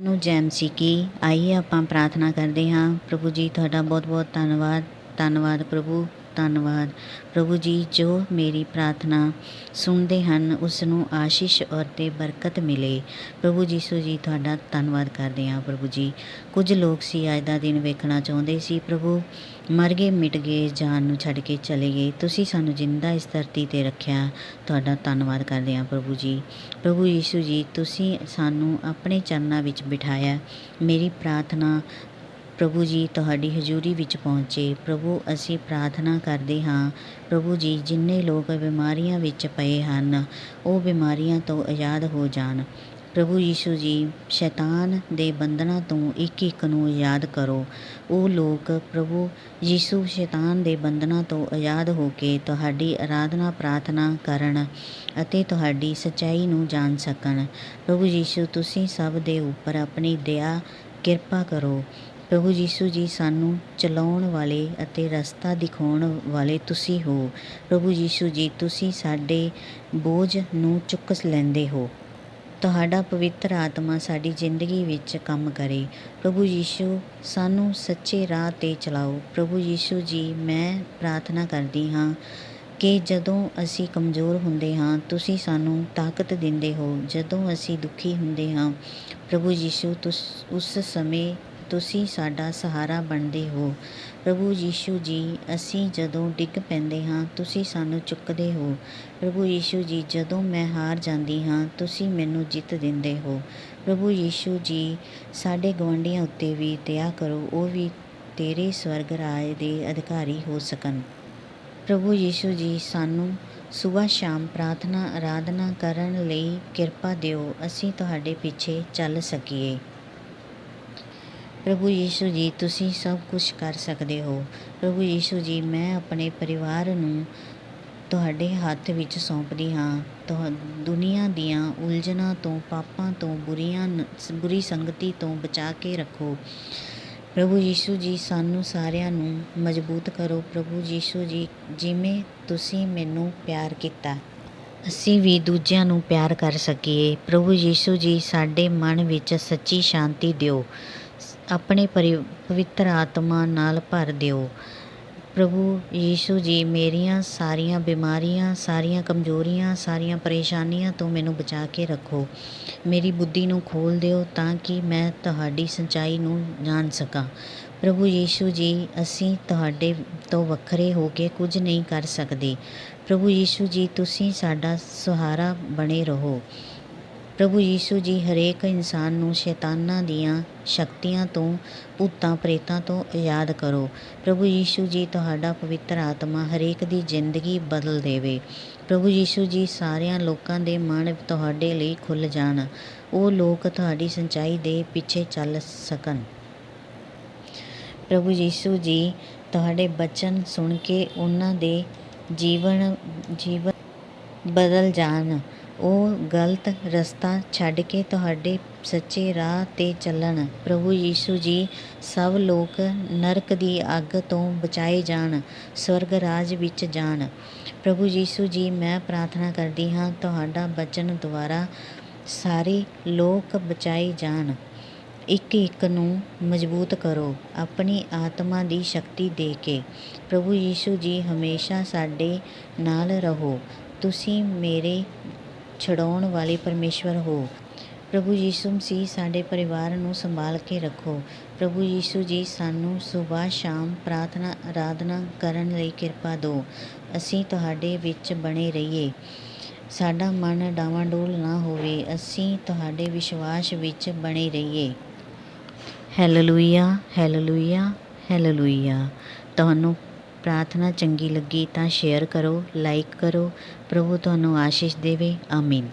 ਨੂੰ ਜੈਮ ਸੀ ਕੀ ਆਈਏ ਆਪਾਂ ਪ੍ਰਾਰਥਨਾ ਕਰਦੇ ਹਾਂ। ਪ੍ਰਭੂ ਜੀ, ਤੁਹਾਡਾ ਬਹੁਤ ਬਹੁਤ ਧੰਨਵਾਦ। ਧੰਨਵਾਦ ਪ੍ਰਭੂ। ਧੰਨਵਾਦ। ਪ੍ਰਭੂ ਜੀ, ਜੋ ਮੇਰੀ ਪ੍ਰਾਰਥਨਾ ਸੁਣਦੇ ਹਨ ਉਸ ਨੂੰ ਆਸ਼ੀਸ਼ ਔਰ ਤੇ ਬਰਕਤ ਮਿਲੇ। ਪ੍ਰਭੂ ਜੀਸ਼ੂ ਜੀ, ਤੁਹਾਡਾ ਧੰਨਵਾਦ ਕਰਦੇ ਹਾਂ ਪ੍ਰਭੂ ਜੀ। ਕੁਝ ਲੋਕ ਸੀ, ਅੱਜ ਦਾ ਦਿਨ ਵੇਖਣਾ ਚਾਹੁੰਦੇ ਸੀ, ਪ੍ਰਭੂ ਮਰ ਗਏ ਮਿਟ ਗਏ, ਜਾਨ ਨੂੰ ਛੱਡ ਕੇ ਚਲੇ ਗਏ। ਤੁਸੀਂ ਸਾਨੂੰ ਜਿੰਦਾ ਇਸ ਧਰਤੀ ਤੇ ਰੱਖਿਆ, ਤੁਹਾਡਾ ਧੰਨਵਾਦ ਕਰਦੇ ਹਾਂ ਪ੍ਰਭੂ ਜੀ। ਪ੍ਰਭੂ ਯੀਸ਼ੂ ਜੀ, ਤੁਸੀਂ ਸਾਨੂੰ ਆਪਣੇ ਚਰਨਾਂ ਵਿੱਚ ਬਿਠਾਇਆ। ਮੇਰੀ ਪ੍ਰਾਰਥਨਾ ਪ੍ਰਭੂ ਜੀ, ਤੁਹਾਡੀ ਹਜ਼ੂਰੀ ਵਿੱਚ ਪਹੁੰਚੇ। ਪ੍ਰਭੂ, ਅਸੀਂ ਪ੍ਰਾਰਥਨਾ ਕਰਦੇ ਹਾਂ। ਪ੍ਰਭੂ ਜੀ, ਜਿੰਨੇ ਲੋਕ ਬਿਮਾਰੀਆਂ ਵਿੱਚ ਪਏ ਹਨ, ਉਹ ਬਿਮਾਰੀਆਂ ਤੋਂ ਆਜ਼ਾਦ ਹੋ ਜਾਣ। ਪ੍ਰਭੂ ਯੀਸ਼ੂ ਜੀ, ਸ਼ੈਤਾਨ ਦੇ ਬੰਧਨਾਂ ਤੋਂ ਇੱਕ ਇੱਕ ਨੂੰ ਆਜ਼ਾਦ ਕਰੋ। ਉਹ ਲੋਕ ਪ੍ਰਭੂ ਯੀਸ਼ੂ, ਸ਼ੈਤਾਨ ਦੇ ਬੰਧਨਾਂ ਤੋਂ ਆਜ਼ਾਦ ਹੋ ਕੇ ਤੁਹਾਡੀ ਆਰਾਧਨਾ ਪ੍ਰਾਰਥਨਾ ਕਰਨ ਅਤੇ ਤੁਹਾਡੀ ਸੱਚਾਈ ਨੂੰ ਜਾਣ ਸਕਣ। ਪ੍ਰਭੂ ਯੀਸ਼ੂ, ਤੁਸੀਂ ਸਭ ਦੇ ਉੱਪਰ ਆਪਣੀ ਦਇਆ, ਕਿਰਪਾ ਕਰੋ। ਪ੍ਰਭੂ ਯੀਸ਼ੂ ਜੀ ਸਾਨੂੰ ਚਲਾਉਣ ਵਾਲੇ ਅਤੇ ਰਸਤਾ ਦਿਖਾਉਣ ਵਾਲੇ ਤੁਸੀਂ ਹੋ। ਪ੍ਰਭੂ ਯੀਸ਼ੂ ਜੀ, ਤੁਸੀਂ ਸਾਡੇ ਬੋਝ ਨੂੰ ਚੁੱਕ ਲੈਂਦੇ ਹੋ। ਤੁਹਾਡਾ ਪਵਿੱਤਰ ਆਤਮਾ ਸਾਡੀ ਜ਼ਿੰਦਗੀ ਵਿੱਚ ਕੰਮ ਕਰੇ। ਪ੍ਰਭੂ ਯੀਸ਼ੂ ਸਾਨੂੰ ਸੱਚੇ ਰਾਹ ਤੇ ਚਲਾਓ। ਪ੍ਰਭੂ ਯੀਸ਼ੂ ਜੀ, ਮੈਂ ਪ੍ਰਾਰਥਨਾ ਕਰਦੀ ਹਾਂ ਕਿ ਜਦੋਂ ਅਸੀਂ ਕਮਜ਼ੋਰ ਹੁੰਦੇ ਹਾਂ, ਤੁਸੀਂ ਸਾਨੂੰ ਤਾਕਤ ਦਿੰਦੇ ਹੋ। ਜਦੋਂ ਅਸੀਂ ਦੁਖੀ ਹੁੰਦੇ ਹਾਂ, ਪ੍ਰਭੂ ਯੀਸ਼ੂ ਤੁਸ, ਉਸ ਸਮੇਂ ਤੁਸੀਂ ਸਾਡਾ ਸਹਾਰਾ ਬਣਦੇ ਹੋ। ਪ੍ਰਭੂ ਯੀਸ਼ੂ ਜੀ, ਅਸੀਂ ਜਦੋਂ ਡਿੱਗ ਪੈਂਦੇ ਹਾਂ, ਤੁਸੀਂ ਸਾਨੂੰ ਚੁੱਕਦੇ ਹੋ। ਪ੍ਰਭੂ ਯੀਸ਼ੂ ਜੀ, ਜਦੋਂ ਮੈਂ ਹਾਰ ਜਾਂਦੀ ਹਾਂ, ਤੁਸੀਂ ਮੈਨੂੰ ਜਿੱਤ ਦਿੰਦੇ ਹੋ। ਪ੍ਰਭੂ ਯੀਸ਼ੂ ਜੀ, ਸਾਡੇ ਗਵਾਂਢੀਆਂ ਉੱਤੇ ਵੀ ਦਇਆ ਕਰੋ, ਉਹ ਵੀ ਤੇਰੇ ਸਵਰਗ ਰਾਜ ਦੇ ਅਧਿਕਾਰੀ ਹੋ ਸਕਣ। ਪ੍ਰਭੂ ਯੀਸ਼ੂ ਜੀ, ਸਾਨੂੰ ਸਵੇਰ ਸ਼ਾਮ ਪ੍ਰਾਰਥਨਾ ਆਰਾਧਨਾ ਕਰਨ ਲਈ ਕਿਰਪਾ ਦਿਓ, ਅਸੀਂ ਤੁਹਾਡੇ ਪਿੱਛੇ ਚੱਲ ਸਕੀਏ। ਪ੍ਰਭੂ ਯੀਸ਼ੂ ਜੀ, ਤੁਸੀਂ ਸਭ ਕੁਝ ਕਰ ਸਕਦੇ ਹੋ। ਪ੍ਰਭੂ ਯੀਸ਼ੂ ਜੀ, ਮੈਂ ਆਪਣੇ ਪਰਿਵਾਰ ਨੂੰ ਤੁਹਾਡੇ ਹੱਥ ਵਿੱਚ ਸੌਂਪਦੀ ਹਾਂ। ਤੁਹਾ, ਦੁਨੀਆ ਦੀਆਂ ਉਲਝਣਾਂ ਤੋਂ, ਪਾਪਾਂ ਤੋਂ, ਬੁਰੀਆਂ ਬੁਰੀ ਸੰਗਤੀ ਤੋਂ ਬਚਾ ਕੇ ਰੱਖੋ। ਪ੍ਰਭੂ ਯੀਸ਼ੂ ਜੀ, ਸਾਨੂੰ ਸਾਰਿਆਂ ਨੂੰ ਮਜ਼ਬੂਤ ਕਰੋ। ਪ੍ਰਭੂ ਯੀਸ਼ੂ ਜੀ, ਜਿਵੇਂ ਤੁਸੀਂ ਮੈਨੂੰ ਪਿਆਰ ਕੀਤਾ, ਅਸੀਂ ਵੀ ਦੂਜਿਆਂ ਨੂੰ ਪਿਆਰ ਕਰ ਸਕੀਏ। ਪ੍ਰਭੂ ਯੀਸ਼ੂ ਜੀ, ਸਾਡੇ ਮਨ ਵਿੱਚ ਸੱਚੀ ਸ਼ਾਂਤੀ ਦਿਓ। ਆਪਣੇ ਪਰਿ, ਪਵਿੱਤਰ ਆਤਮਾ ਨਾਲ ਭਰ ਦਿਓ। ਪ੍ਰਭੂ ਯੀਸ਼ੂ ਜੀ, ਮੇਰੀਆਂ ਸਾਰੀਆਂ ਬਿਮਾਰੀਆਂ, ਸਾਰੀਆਂ ਕਮਜ਼ੋਰੀਆਂ, ਸਾਰੀਆਂ ਪਰੇਸ਼ਾਨੀਆਂ ਤੋਂ ਮੈਨੂੰ ਬਚਾ ਕੇ ਰੱਖੋ। ਮੇਰੀ ਬੁੱਧੀ ਨੂੰ ਖੋਲ ਦਿਓ ਤਾਂ ਕਿ ਮੈਂ ਤੁਹਾਡੀ ਸੱਚਾਈ ਨੂੰ ਜਾਣ ਸਕਾਂ। ਪ੍ਰਭੂ ਯੀਸ਼ੂ ਜੀ, ਅਸੀਂ ਤੁਹਾਡੇ ਤੋਂ ਵੱਖਰੇ ਹੋ ਕੇ ਕੁਝ ਨਹੀਂ ਕਰ ਸਕਦੇ। ਪ੍ਰਭੂ ਯੀਸ਼ੂ ਜੀ, ਤੁਸੀਂ ਸਾਡਾ ਸਹਾਰਾ ਬਣੇ ਰਹੋ। ਪ੍ਰਭੂ ਯੀਸ਼ੂ ਜੀ ਹਰੇਕ ਇਨਸਾਨ ਨੂੰ ਸ਼ੈਤਾਨਾਂ ਦੀਆਂ ਸ਼ਕਤੀਆਂ ਤੋਂ, ਭੂਤਾਂ, ਪ੍ਰੇਤਾਂ ਤੋਂ ਆਜ਼ਾਦ ਕਰੋ। ਪ੍ਰਭੂ ਯੀਸ਼ੂ ਜੀ, ਤੁਹਾਡਾ ਪਵਿੱਤਰ ਆਤਮਾ ਹਰੇਕ ਦੀ ਜ਼ਿੰਦਗੀ ਬਦਲ ਦੇਵੇ। ਪ੍ਰਭੂ ਯੀਸ਼ੂ ਜੀ, ਸਾਰਿਆਂ ਲੋਕਾਂ ਦੇ ਮਨ ਤੁਹਾਡੇ ਲਈ ਖੁੱਲ ਜਾਣ। ਉਹ ਲੋਕ ਤੁਹਾਡੀ ਸੱਚਾਈ ਦੇ ਪਿੱਛੇ ਚੱਲ ਸਕਣ। ਪ੍ਰਭੂ ਯੀਸ਼ੂ ਜੀ, ਤੁਹਾਡੇ ਬਚਨ ਸੁਣ ਕੇ ਉਹਨਾਂ ਦੇ ਜੀਵਨ ਜੀਵਨ ਬਦਲ ਜਾਣ। ਉਹ ਗਲਤ ਰਸਤਾ ਛੱਡ ਕੇ ਤੁਹਾਡੇ ਸੱਚੇ ਰਾਹ ਤੇ ਚੱਲਣ। ਪ੍ਰਭੂ ਯੀਸ਼ੂ ਜੀ, ਸਭ ਲੋਕ ਨਰਕ ਦੀ ਅੱਗ ਤੋਂ ਬਚਾਏ ਜਾਣ, ਸਵਰਗ ਰਾਜ ਵਿੱਚ ਜਾਣ। ਪ੍ਰਭੂ ਯੀਸ਼ੂ ਜੀ, ਮੈਂ ਪ੍ਰਾਰਥਨਾ ਕਰਦੀ ਹਾਂ, ਤੁਹਾਡਾ ਬਚਨ ਦੁਆਰਾ ਸਾਰੇ ਲੋਕ ਬਚਾਏ ਜਾਣ। ਇੱਕ ਇੱਕ ਨੂੰ ਮਜ਼ਬੂਤ ਕਰੋ, ਆਪਣੀ ਆਤਮਾ ਦੀ ਸ਼ਕਤੀ ਦੇ ਕੇ। ਪ੍ਰਭੂ ਯੀਸ਼ੂ ਜੀ, ਹਮੇਸ਼ਾ ਸਾਡੇ ਨਾਲ ਰਹੋ। ਤੁਸੀਂ ਮੇਰੇ ਛਡਾਉਣ ਵਾਲੇ ਪਰਮੇਸ਼ਵਰ ਹੋ। ਪ੍ਰਭੂ ਯੀਸ਼ੂ ਮਸੀਹ ਸਾਡੇ ਪਰਿਵਾਰ ਨੂੰ ਸੰਭਾਲ ਕੇ ਰੱਖੋ। ਪ੍ਰਭੂ ਯੀਸ਼ੂ ਜੀ, ਸਾਨੂੰ ਸਵੇਰ, ਸ਼ਾਮ ਪ੍ਰਾਰਥਨਾ ਆਰਾਧਨਾ ਕਰਨ ਲਈ ਕਿਰਪਾ ਦਿਓ। ਅਸੀਂ ਤੁਹਾਡੇ ਵਿੱਚ ਬਣੇ ਰਹੀਏ। ਸਾਡਾ ਮਨ ਡਾਵਾਂਡੋਲ ਨਾ ਹੋਵੇ। ਅਸੀਂ ਤੁਹਾਡੇ ਵਿਸ਼ਵਾਸ ਵਿੱਚ ਬਣੇ ਰਹੀਏ। ਹੈਲੇਲੂਇਆ ਹੈਲੇਲੂਇਆ ਹੈਲੇਲੂਇਆ ਤੁਹਾਨੂੰ ਪ੍ਰਾਰਥਨਾ ਚੰਗੀ ਲੱਗੀ ਤਾਂ ਸ਼ੇਅਰ ਕਰੋ ਲਾਈਕ ਕਰੋ। ਪ੍ਰਭੂ ਤੁਹਾਨੂੰ ਆਸ਼ੀਸ਼ ਦੇਵੇ। ਆਮੀਨ